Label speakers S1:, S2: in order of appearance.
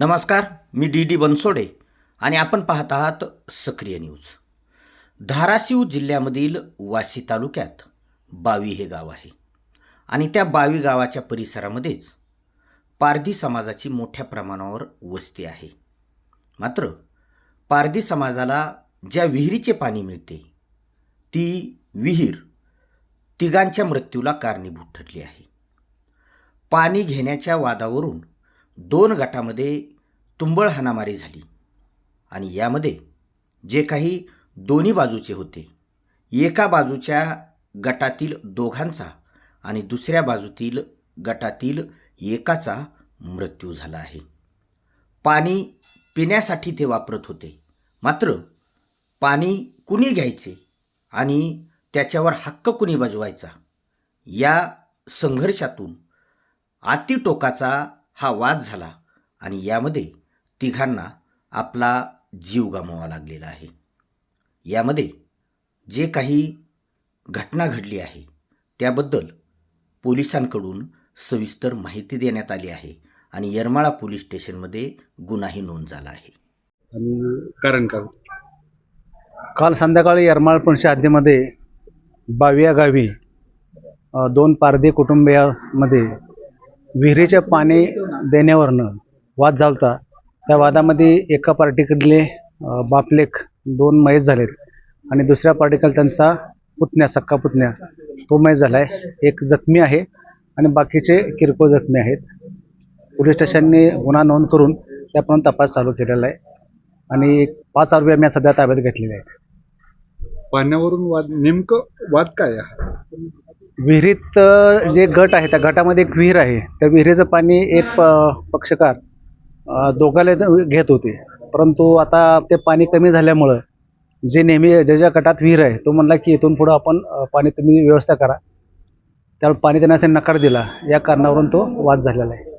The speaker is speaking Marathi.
S1: नमस्कार मी डी डी बनसोडे आणि आपण पाहत आहात सक्रिय न्यूज. धाराशिव जिल्ह्यामधील वाशी तालुक्यात बावी हे गाव आहे आणि त्या बावी गावाच्या परिसरामध्येच पारधी समाजाची मोठ्या प्रमाणावर वस्ती आहे. मात्र पारधी समाजाला ज्या विहिरीचे पाणी मिळते ती विहीर तिघांच्या मृत्यूला कारणीभूत ठरली आहे. पाणी घेण्याच्या वादावरून दोन गटामध्ये तुंबळ हाणामारी झाली. आणि यामध्ये जे काही दोन्ही बाजूचे होते एका बाजूच्या गटातील दोघांचा आणि दुसऱ्या बाजूतील गटातील एकाचा मृत्यू झाला आहे. पाणी पिण्यासाठी ते वापरत होते. मात्र पाणी कुणी घ्यायचे आणि त्याच्यावर हक्क कुणी बजवायचा? या संघर्षातून अतिटोकाचा हा वाद झाला आणि यामध्ये तिघांना आपला जीव गमावा लागलेला आहे. यामध्ये जे काही घटना घडली आहे त्याबद्दल पोलिसांकडून सविस्तर माहिती देण्यात आली आहे आणि येरमाळा पोलीस स्टेशनमध्ये गुन्हाही नोंद झाला आहे.
S2: आणि कारण का
S3: काल संध्याकाळी यरमाळपणशी हद्दीमध्ये बाविया गावी दोन पारधी कुटुंबियामध्ये विहिरीचे पाणी देण्यावरनं वाद झालता. त्या वादामध्ये एका पार्टीकडले बापलेख दोन मयत झालेत. आणि दुसऱ्या पार्टीकडे त्यांचा पुतण्या सक्का पुतण्या तो मयत झाला आहे एक जखमी आहे आणि बाकीचे किरकोळ जखमी आहेत. पोलीस स्टेशनने गुन्हा नोंद करून त्याप्रमाणे तपास चालू केलेला आहे. आणि पाच आरोपी आम्ही सध्या ताब्यात घेतलेले आहेत.
S2: पाण्यावरून वाद नेमकं वाद काय आहे?
S3: विहिरीत जे गट आहे त्या गटामध्ये एक विहीर आहे. त्या विहिरीचं पाणी एक प- पक्षकार दोघाला घेत होते. परंतु आता ते पाणी कमी झाल्यामुळं जे नेहमी ज्या ज्या गटात विहीर आहे तो म्हणला की इथून पुढं आपण पाणी तुम्ही व्यवस्था करा. त्यावर पाणी देण्यासाठी नकार दिला. या कारणावरून तो वाद झालेला आहे.